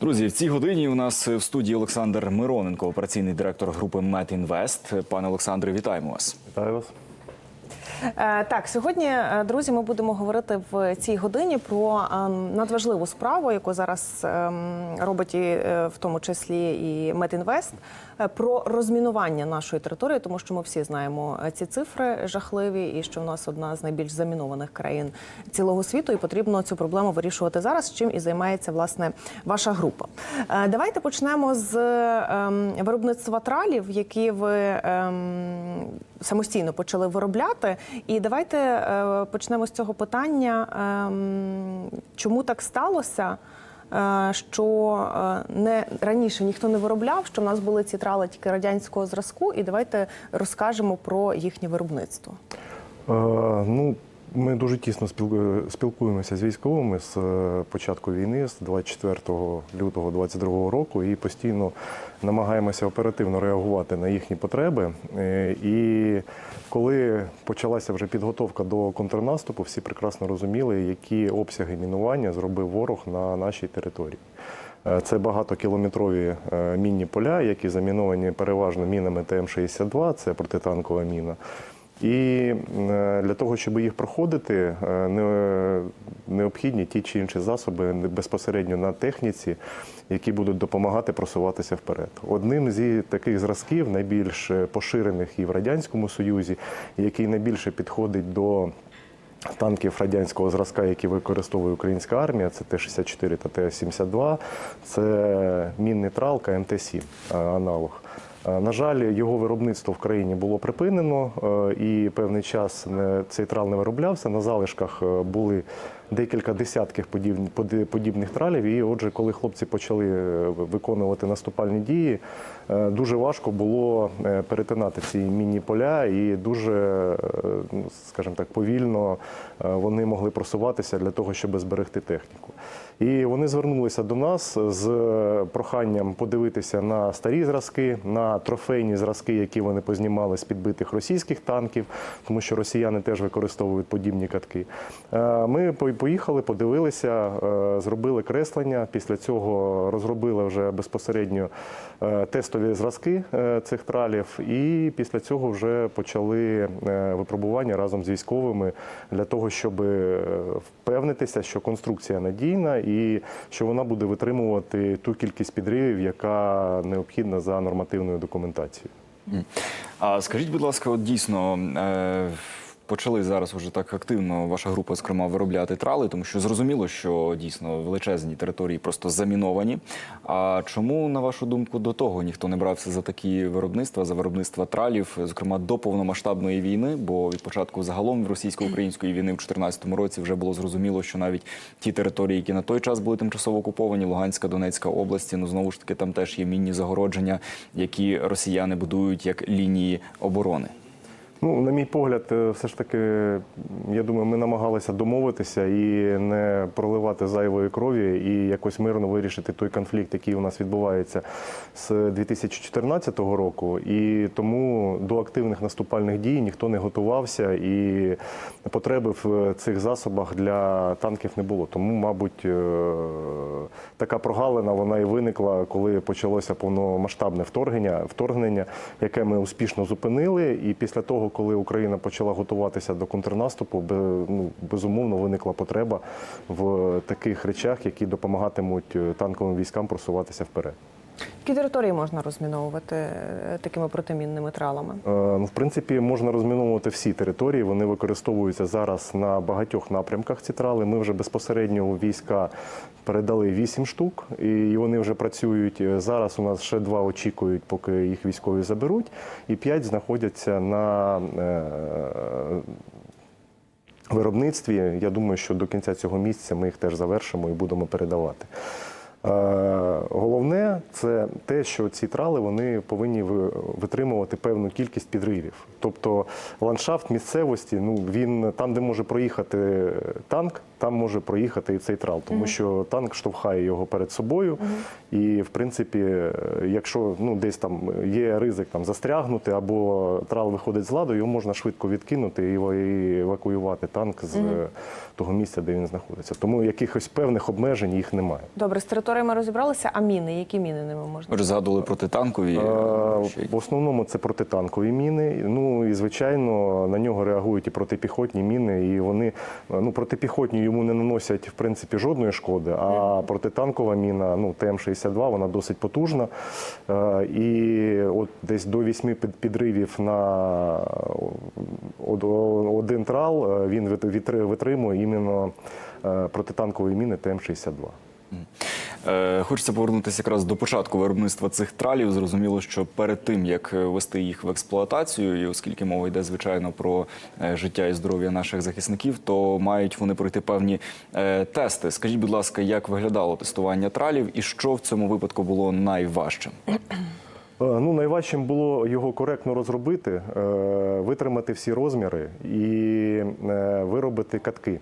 Друзі, в цій годині у нас в студії Олександр Мироненко, операційний директор групи Метінвест. Пане Олександре, вітаємо вас. Вітаю вас. Е, Так, сьогодні, е, друзі, ми будемо говорити в цій годині про е, надважливу справу, яку зараз ем, робить і, е, в тому числі і Метінвест, е, про розмінування нашої території, тому що ми всі знаємо ці цифри жахливі, і що в нас одна з найбільш замінованих країн цілого світу, і потрібно цю проблему вирішувати зараз. Чим і займається власне ваша група. Давайте почнемо з ем, виробництва тралів, які ви ем, самостійно почали виробляти. І давайте е, почнемо з цього питання. ем, чому так сталося? е, Що е, не раніше ніхто не виробляв, що в нас були ці трали тільки радянського зразку, і давайте розкажемо про їхнє виробництво. Е, ну, ми дуже тісно спіл- спілкуємося з військовими з е, початку війни, з 24 лютого 2022 року, і постійно намагаємося оперативно реагувати на їхні потреби. Е, І коли почалася вже підготовка до контрнаступу, всі прекрасно розуміли, які обсяги мінування зробив ворог на нашій території. Е, Це багатокілометрові е, мінні поля, які заміновані переважно мінами ТМ-62, це протитанкова міна. І е, для того, щоб їх проходити, е, необхідні ті чи інші засоби безпосередньо на техніці, які будуть допомагати просуватися вперед. Одним з таких зразків, найбільш е, поширених і в Радянському Союзі, який найбільше підходить до танків радянського зразка, які використовує українська армія, це Т-64 та Т-72, це мінний трал КМТ-7 е, аналог. Е, На жаль, його виробництво в країні було припинено, е, і певний час цей трал не вироблявся. На залишках е, були декілька десятків подібних тралів. І отже, коли хлопці почали виконувати наступальні дії, дуже важко було перетинати ці мінні поля, і дуже, ну, скажімо так, повільно вони могли просуватися для того, щоб зберегти техніку. І вони звернулися до нас з проханням подивитися на старі зразки, на трофейні зразки, які вони познімали з підбитих російських танків, тому що росіяни теж використовують подібні катки. Е, Ми поїхали, подивилися, е, зробили креслення. Після цього розробили вже безпосередньо е, тестові зразки е, цих тралів, і після цього вже почали е, випробування разом з військовими для того, щоб е, впевнитися, що конструкція надійна і що вона буде витримувати ту кількість підривів, яка необхідна за нормативною документацією. А скажіть, будь ласка, от дійсно е, почали зараз уже так активно ваша група, зокрема, виробляти трали, тому що зрозуміло, що дійсно величезні території просто заміновані. А чому, на вашу думку, до того ніхто не брався за такі виробництва, за виробництва тралів, зокрема до повномасштабної війни? Бо від початку загалом російсько-української війни в 2014 році вже було зрозуміло, що навіть ті території, які на той час були тимчасово окуповані, Луганська, Донецька області, ну знову ж таки там теж є мінні загородження, які росіяни будують як лінії оборони. Ну, на мій погляд, е, все ж таки, я думаю, ми намагалися домовитися і не проливати зайвої крові, і якось мирно вирішити той конфлікт, який у нас відбувається з 2014 року. І тому до активних наступальних дій ніхто не готувався, і потреби в цих засобах для танків не було. Тому, мабуть, е, така прогалина вона і виникла, коли почалося повномасштабне вторгнення, вторгнення, яке ми успішно зупинили. І після того, коли Україна почала готуватися до контрнаступу, ну, безумовно виникла потреба в таких речах, які допомагатимуть е, танковим військам просуватися вперед. Які території можна розміновувати е, такими протимінними тралами? Е, Ну, в принципі, можна розміновувати всі території. Вони використовуються зараз на багатьох напрямках. Ці трали. Ми вже безпосередньо у війська передали вісім штук, і вони вже працюють. Е, Зараз у нас ще два очікують, поки їх військові заберуть, і п'ять знаходяться на виробництві. Я думаю, що до кінця цього місяця ми їх теж завершимо і будемо передавати. Е, Головне це те, що ці трали вони повинні ви- витримувати певну кількість підривів. Тобто ландшафт місцевості, ну він там, де може проїхати танк, там може проїхати і цей трал, тому що танк штовхає його перед собою. І в принципі, якщо ну десь там є ризик там застрягнути або трал виходить з ладу, його можна швидко відкинути і евакуювати танк з е, того місця, де він знаходиться. Тому якихось певних обмежень їх немає. Добре, з територіями розібралися, а міни? Які міни ними можна? Ви ж згадували протитанкові. Е, В основному це протитанкові міни. Ну і звичайно на нього реагують і протипіхотні міни. І вони ну протипіхотні йому не наносять в принципі жодної шкоди. А протитанкова міна, ну ТМ-62, вона досить потужна. Е, І от десь до вісьми під- підривів на од- один трал е, він вит- витримує іменно е, протитанкові міни ТМ-62. Е, Хочеться повернутися якраз до початку виробництва цих тралів. Зрозуміло, що перед тим як е, ввести їх в експлуатацію, і оскільки мова йде звичайно про е, життя і здоров'я наших захисників, то мають вони пройти певні тести. Скажіть, будь ласка, як виглядало тестування тралів і що в цьому випадку було найважчим? Ну, найважчим було його коректно розробити, витримати всі розміри і виробити катки.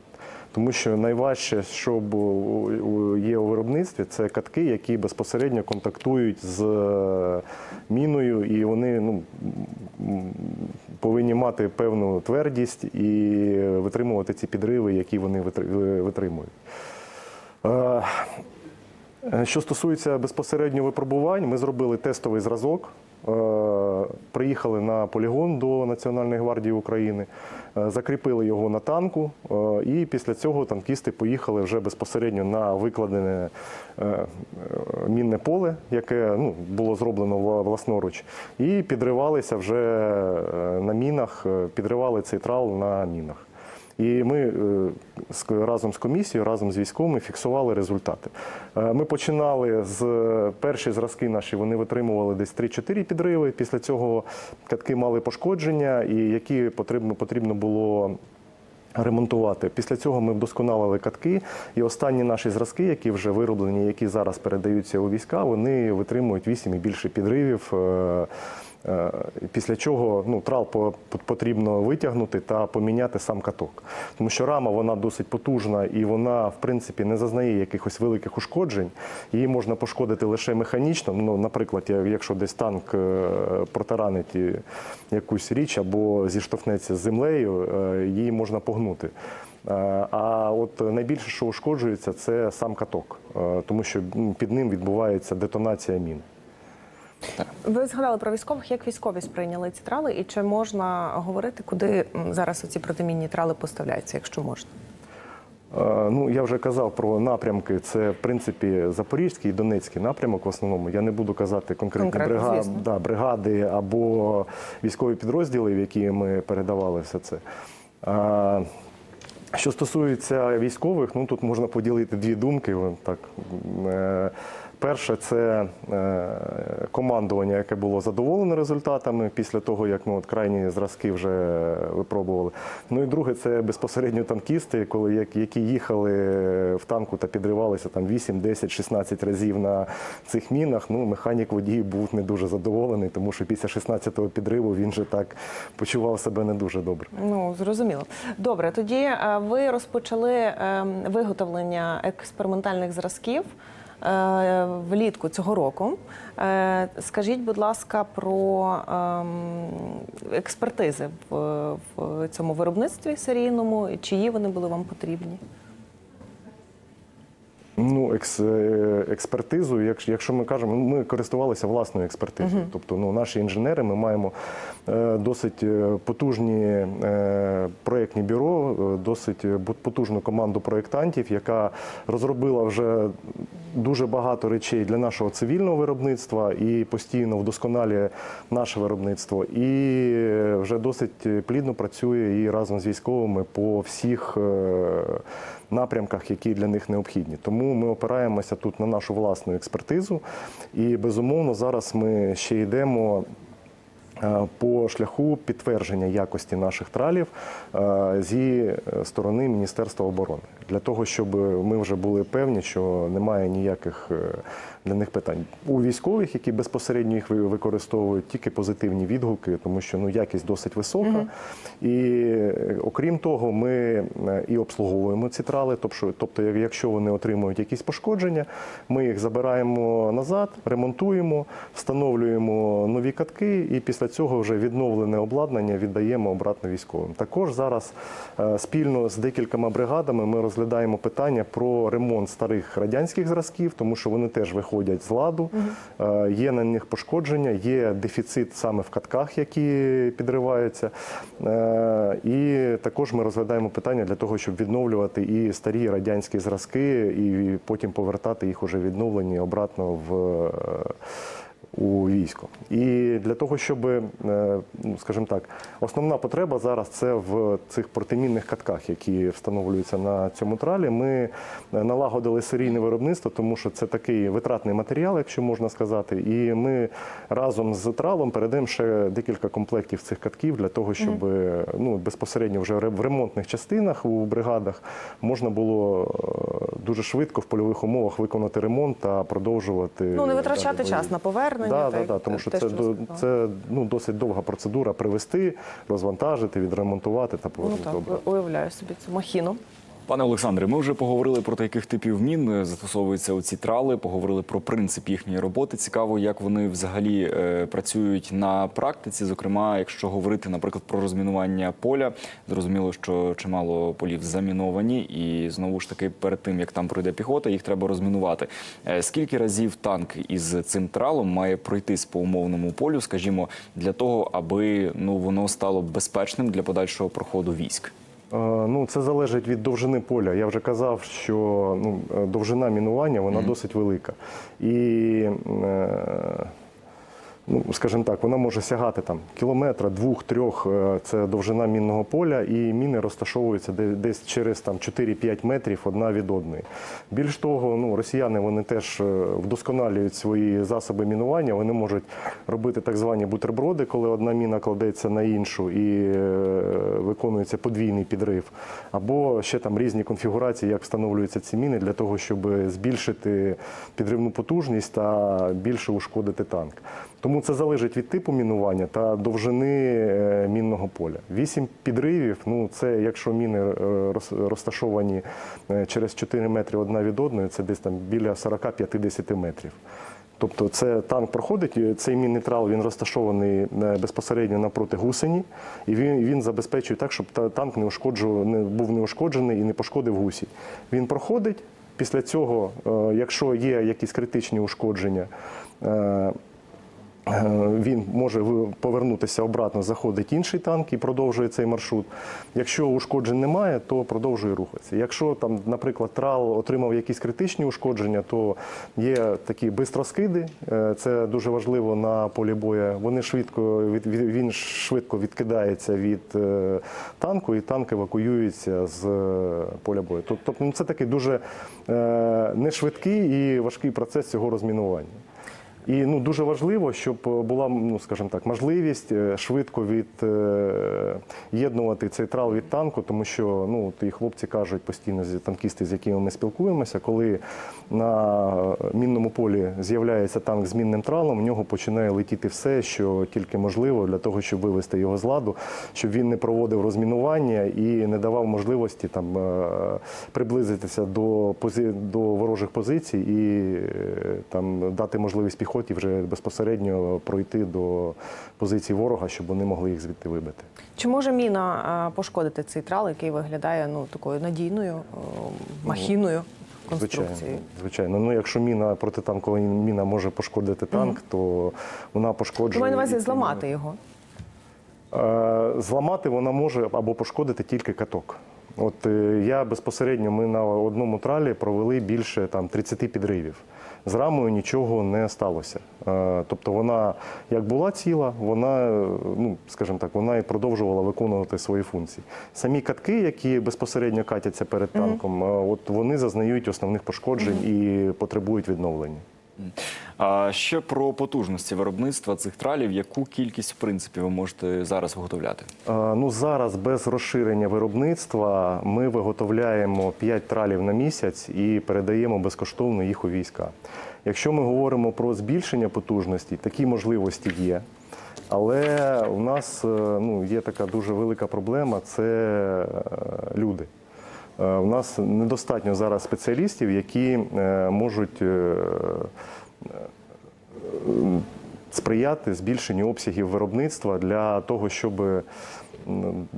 Тому що найважче, що є у виробництві, це катки, які безпосередньо контактують з е, міною, і вони ну, повинні мати певну твердість і витримувати ці підриви, які вони витримують. Е, Що стосується безпосередньо випробувань, ми зробили тестовий зразок. е, Приїхали на полігон до Національної гвардії України, е, закріпили його на танку, і після цього танкісти поїхали вже безпосередньо на викладене мінне поле, яке ну, було зроблено вла- власноруч, і підривалися вже на мінах, підривали цей трал на мінах. І ми е, разом з комісією, разом з військовими фіксували результати. Е, Ми починали з перші зразки наші, вони витримували десь 3-4 підриви. Після цього катки мали пошкодження, і які потрібно, потрібно було. Ремонтувати після цього ми вдосконалили катки, і останні наші зразки, які вже вироблені, які зараз передаються у війська, вони витримують 8 і більше підривів. Е, е, Після чого ну, трал по- по- потрібно витягнути та поміняти сам каток. Тому що рама вона досить потужна і вона, в принципі, не зазнає якихось великих ушкоджень. Її можна пошкодити лише механічно. Ну, наприклад, якщо десь танк е, протаранить якусь річ або зіштовхнеться з землею, е, її можна погнути. Е, А от найбільше, що ушкоджується, це сам каток, е, тому що під ним відбувається детонація мін. Ви згадали про військових. Як військові сприйняли ці трали, і чи можна говорити, куди зараз оці протимінні трали поставляються, якщо можна? Е, Ну, я вже казав про напрямки. Це в принципі Запорізький і Донецький напрямок. В основному я не буду казати конкретні Конкретно, бригади, да, бригади або військові підрозділи, в які ми передавали все це. Е, Що стосується військових, ну тут можна поділити дві думки. Так, Е, перше, це е, командування, яке було задоволене результатами після того, як ми от крайні зразки вже випробували. Ну і друге, це безпосередньо танкісти, коли які їхали в танку та підривалися там 8, 10, 16 разів на цих мінах. Ну, механік водій був не дуже задоволений, тому що після 16-го підриву він же так почував себе не дуже добре. Ну зрозуміло. Добре, тоді е, ви розпочали е, виготовлення експериментальних зразків. Е, Влітку цього року. Е, Скажіть, будь ласка, про ем, експертизи в, цьому виробництві серійному, чиї вони були вам потрібні? Ну, екс, е, експертизу, якщо, якщо ми кажемо, ми користувалися власною експертизою. Тобто, ну, наші інженери, ми маємо е, досить потужні е, проєктні бюро, досить потужну команду проєктантів, яка розробила вже дуже багато речей для нашого цивільного виробництва і постійно вдосконалює наше виробництво. І е, вже досить плідно працює і разом з військовими по всіх. е, напрямках, які для них необхідні. Тому ми опираємося тут на нашу власну експертизу, і безумовно зараз ми ще йдемо. е, По шляху підтвердження якості наших тралів е, зі сторони Міністерства оборони. Для того, щоб ми вже були певні, що немає ніяких е, для них питань. У військових, які безпосередньо їх використовують, тільки позитивні відгуки, тому що ну якість досить висока. І е, окрім того, ми е, і обслуговуємо ці трали. Тобто, тобто, якщо вони отримують якісь пошкодження, ми їх забираємо назад, ремонтуємо, встановлюємо нові катки, і після цього вже відновлене обладнання віддаємо обратно військовим. Також зараз спільно з декількома бригадами ми розглядаємо питання про ремонт старих радянських зразків, тому що вони теж виходять з ладу. Е, Є на них пошкодження, є дефіцит саме в катках, які підриваються. Е, І також ми розглядаємо питання для того, щоб відновлювати і старі радянські зразки, і потім повертати їх уже відновлені обратно в. У військо. І для того, щоб, е, ну, скажімо так, основна потреба зараз це в цих протимінних катках, які встановлюються на цьому тралі. Ми е, налагодили серійне виробництво, тому що це такий витратний матеріал, якщо можна сказати. І ми разом з тралом передаємо ще декілька комплектів цих катків для того, щоб е, ну, безпосередньо вже в ремонтних частинах у бригадах можна було дуже швидко в польових умовах виконати ремонт та продовжувати Ну не витрачати час на повернення. Да, так, да, да, тому що те, це, що до- це ну, досить довга процедура привезти, розвантажити, відремонтувати та Ну так, обратно. уявляю собі цю махіну. Пане Олександре, ми вже поговорили про те, яких типів мін е, застосовуються у ці трали, поговорили про принцип їхньої роботи. Цікаво, як вони взагалі е, працюють на практиці. Зокрема, якщо говорити, наприклад, про розмінування поля, зрозуміло, що чимало полів заміновані, і знову ж таки, перед тим як там пройде піхота, їх треба розмінувати. Е, Скільки разів танк із цим тралом має пройтись по умовному полю, скажімо, для того, аби ну воно стало безпечним для подальшого проходу військ? Е, Ну, це залежить від довжини поля. Я вже казав, що ну, е, довжина мінування вона досить велика. І, е, ну, скажімо так, вона може сягати там кілометра, двох-трьох. е, Це довжина мінного поля, і міни розташовуються десь через там 4-5 метрів одна від одної. Більш того, ну, росіяни вони теж е, вдосконалюють свої засоби мінування. Вони можуть робити так звані бутерброди, коли одна міна кладеться на іншу і е, виконується подвійний підрив. Або ще там різні конфігурації, як встановлюються ці міни для того, щоб збільшити підривну потужність та більше ушкодити танк. Тому це залежить від типу мінування та довжини е, мінного поля. Вісім підривів, ну це якщо міни е, розташовані е, через 4 метри одна від одної, це десь там біля 40-50 метрів. Тобто це танк проходить, цей мінний трал він розташований безпосередньо напроти гусені, і він, він забезпечує так, щоб танк не, не був не ушкоджений і не пошкодив гусі. Він проходить. Після цього, якщо є якісь критичні ушкодження, Він може повернутися обратно, заходить інший танк і продовжує цей маршрут. Якщо ушкоджень немає, то продовжує рухатися. Якщо там, наприклад, трал отримав якісь критичні ушкодження, то є такі бистроскиди. Е, Це дуже важливо на полі бою. Вони швидко він швидко відкидається від е, танку, і танк евакуюється з е, поля бою. Тобто ну, це такий дуже е, нешвидкий і важкий процес цього розмінування. І ну дуже важливо, щоб була ну, скажімо так, можливість е, швидко від'єднувати цей трал від танку, тому що ну от і хлопці кажуть постійно танкісти, з якими ми спілкуємося, коли на мінному полі з'являється танк з мінним тралом, в нього починає летіти все, що тільки можливо для того, щоб вивести його з ладу, щоб він не проводив розмінування і не давав можливості там е, приблизитися до до ворожих позицій і е, там дати можливість піхоті вже безпосередньо пройти до позицій ворога, щоб вони могли їх звідти вибити. Чи може міна пошкодити цей трал, який виглядає ну такою надійною е, махіною Звичайно, звичайно. Ну якщо міна протитанкова міна може пошкодити танк, то вона пошкоджує. Я маю на увазі зламати його. Зламати вона може або пошкодити тільки каток. От е, я безпосередньо ми на одному тралі провели більше там 30 підривів. З рамою нічого не сталося. Е, Тобто вона як була ціла, вона, е, ну скажімо так, вона і продовжувала виконувати свої функції. Самі катки, які безпосередньо катяться перед танком, е, от вони зазнають основних пошкоджень і потребують відновлення. А ще про потужності виробництва цих тралів. Яку кількість в принципі ви можете зараз виготовляти? Ну, зараз без розширення виробництва ми виготовляємо 5 тралів на місяць і передаємо безкоштовно їх у війська. Якщо ми говоримо про збільшення потужності, такі можливості є. Але у нас е, ну, є така дуже велика проблема це е, люди. Е, У нас недостатньо зараз спеціалістів, які е, можуть е, сприяти збільшенню обсягів виробництва для того, щоб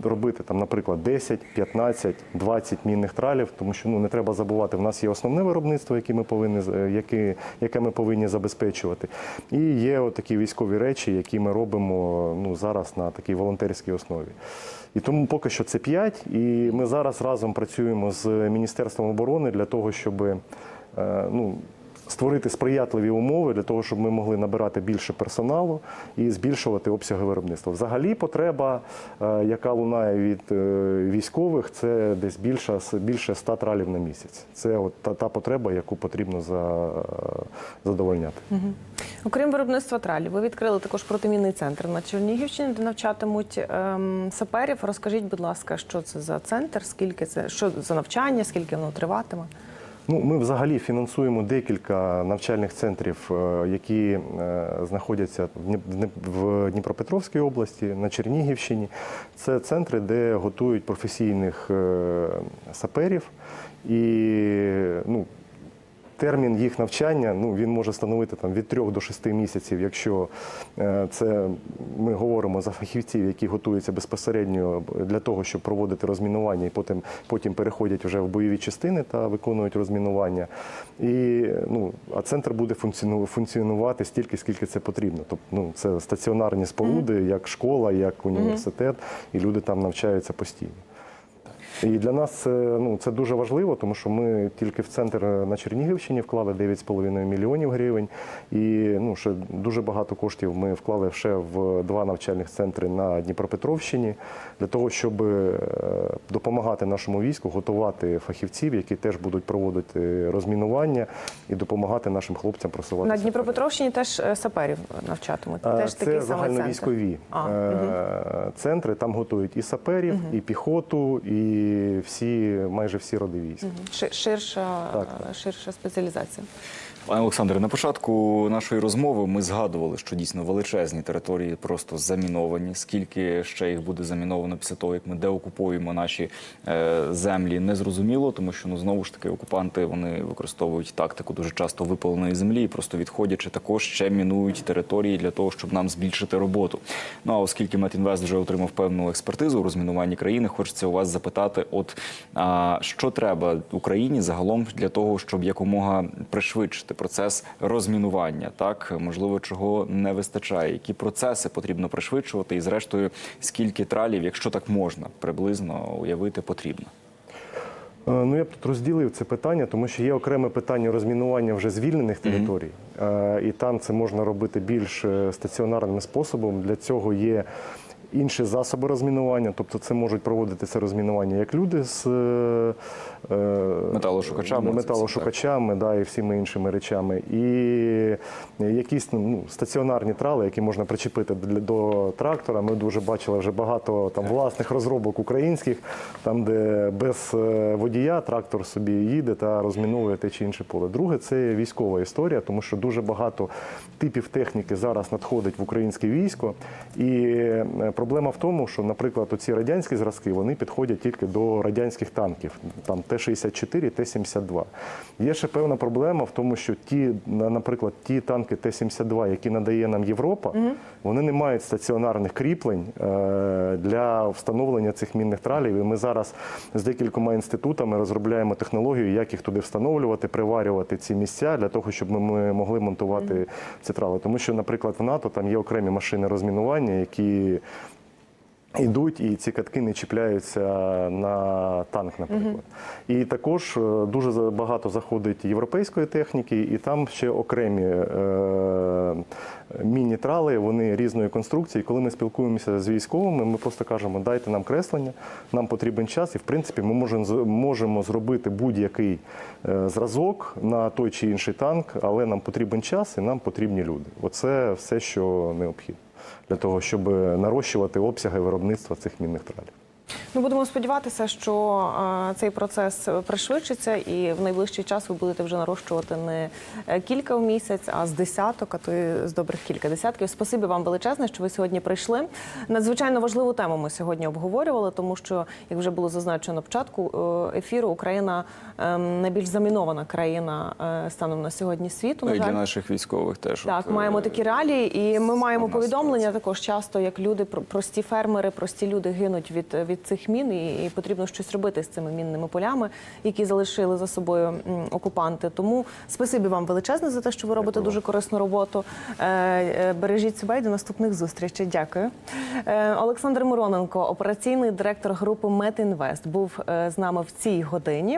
робити там, наприклад, 10, 15, 20 мінних тралів, тому що ну не треба забувати, в нас є основне виробництво, яке ми повинні яке, яке ми повинні забезпечувати. І є такі військові речі, які ми робимо ну зараз на такій волонтерській основі. І тому поки що це 5, і ми зараз разом працюємо з Міністерством оборони для того, щоб е, ну, створити сприятливі умови для того, щоб ми могли набирати більше персоналу і збільшувати обсяги виробництва. Взагалі, потреба, е, яка лунає від е, військових, це десь більше, більше 100 тралів на місяць. Це от та, та потреба, яку потрібно за, задовольняти. Окрім виробництва тралів, ви відкрили також протимінний центр на Чернігівщині, де навчатимуть ем, саперів. Розкажіть, будь ласка, що це за центр, скільки це що за навчання, скільки воно триватиме? Ну, ми взагалі фінансуємо декілька навчальних центрів, е, які е, знаходяться в Дні- в Дні- в Дніпропетровській області, на Чернігівщині. Це центри, де готують професійних е, саперів. І ну, термін їх навчання ну, він може становити там, від 3 до 6 місяців, якщо е, це ми говоримо за фахівців, які готуються безпосередньо для того, щоб проводити розмінування, і потім, потім переходять вже в бойові частини та виконують розмінування. І, ну, а центр буде функціонувати стільки, скільки це потрібно. Тобто ну, це стаціонарні споруди, як школа, як університет, і люди там навчаються постійно. І для нас це, ну, це дуже важливо, тому що ми тільки в центр на Чернігівщині вклали 9,5 мільйонів гривень. І ну, ще дуже багато коштів ми вклали ще в два навчальних центри на Дніпропетровщині для того, щоб е, допомагати нашому війську готувати фахівців, які теж будуть проводити розмінування і допомагати нашим хлопцям просуватися. На Дніпропетровщині теж е, саперів навчатимуть. Теж Це такий центр. загальновійськові А, е, центри. Там готують і саперів, і піхоту, і всі, майже всі роди військ. Ширша, Так, так. ширша спеціалізація. Пане Олександре, на початку нашої розмови ми згадували, що дійсно величезні території просто заміновані. Скільки ще їх буде заміновано після того, як ми деокупуємо наші е, землі, незрозуміло, тому що ну знову ж таки окупанти вони використовують тактику дуже часто випаленої землі, і просто відходячи також ще мінують території для того, щоб нам збільшити роботу. Ну а оскільки Метінвест вже отримав певну експертизу у розмінуванні країни, хочеться у вас запитати: от а, що треба Україні загалом для того, щоб якомога пришвидшити процес розмінування, так можливо, чого не вистачає, які процеси потрібно пришвидшувати, і зрештою, скільки тралів, якщо так можна, приблизно уявити потрібно. Е, Ну, я б тут розділив це питання, тому що є окреме питання розмінування вже звільнених територій, Е, і там це можна робити більш е, стаціонарним способом. Для цього є інші засоби розмінування, тобто це можуть проводити це розмінування як люди з е, е, Металошукачами, металошукачами да, і всіми іншими речами. І якісь ну, стаціонарні трали, які можна причепити до трактора. Ми дуже бачили вже багато там власних розробок українських, там, де без е, водія трактор собі їде та розміновує те чи інше поле. Друге, це військова історія, тому що дуже багато типів техніки зараз надходить в українське військо. І проблема в тому, що, наприклад, оці радянські зразки вони підходять тільки до радянських танків, там Т-64, Т-72. Є ще певна проблема в тому, що ті, наприклад, ті танки Т-72, які надає нам Європа, вони не мають стаціонарних кріплень е, для встановлення цих мінних тралів. І ми зараз з декількома інститутами розробляємо технологію, як їх туди встановлювати, приварювати ці місця для того, щоб ми- могли монтувати ці трали. Тому що, наприклад, в НАТО там є окремі машини розмінування, які Йдуть і ці катки не чіпляються на танк, наприклад. І також е, дуже багато заходить європейської техніки, і там ще окремі е, міні-трали, вони різної конструкції. Коли ми спілкуємося з військовими, ми просто кажемо, дайте нам креслення, нам потрібен час, і в принципі ми можемо, можемо зробити будь-який е, зразок на той чи інший танк, але нам потрібен час і нам потрібні люди. Оце все, що необхідно для того, щоб нарощувати обсяги виробництва цих мінних тралів. Ну, будемо сподіватися, що е, цей процес пришвидшиться, і в найближчий час ви будете вже нарощувати не е, кілька в місяць, а з десяток, а то й з добрих кілька десятків. Спасибі вам величезне, що ви сьогодні прийшли. Надзвичайно важливу тему ми сьогодні обговорювали, тому що, як вже було зазначено на початку е, ефіру, Україна е, найбільш замінована країна е, станом на сьогодні світу. Ну, На і для наших військових теж. Так, от, маємо такі реалії, і ми маємо повідомлення також часто, як люди, про- прості фермери, прості люди гинуть від, від цих мін, і, потрібно щось робити з цими мінними полями, які залишили за собою окупанти. Тому спасибі вам величезне за те, що ви робите дуже корисну роботу. Е, е, Бережіть себе і до наступних зустрічей. Дякую. Е, Олександр Мироненко, операційний директор групи Метінвест, був з нами в цій годині.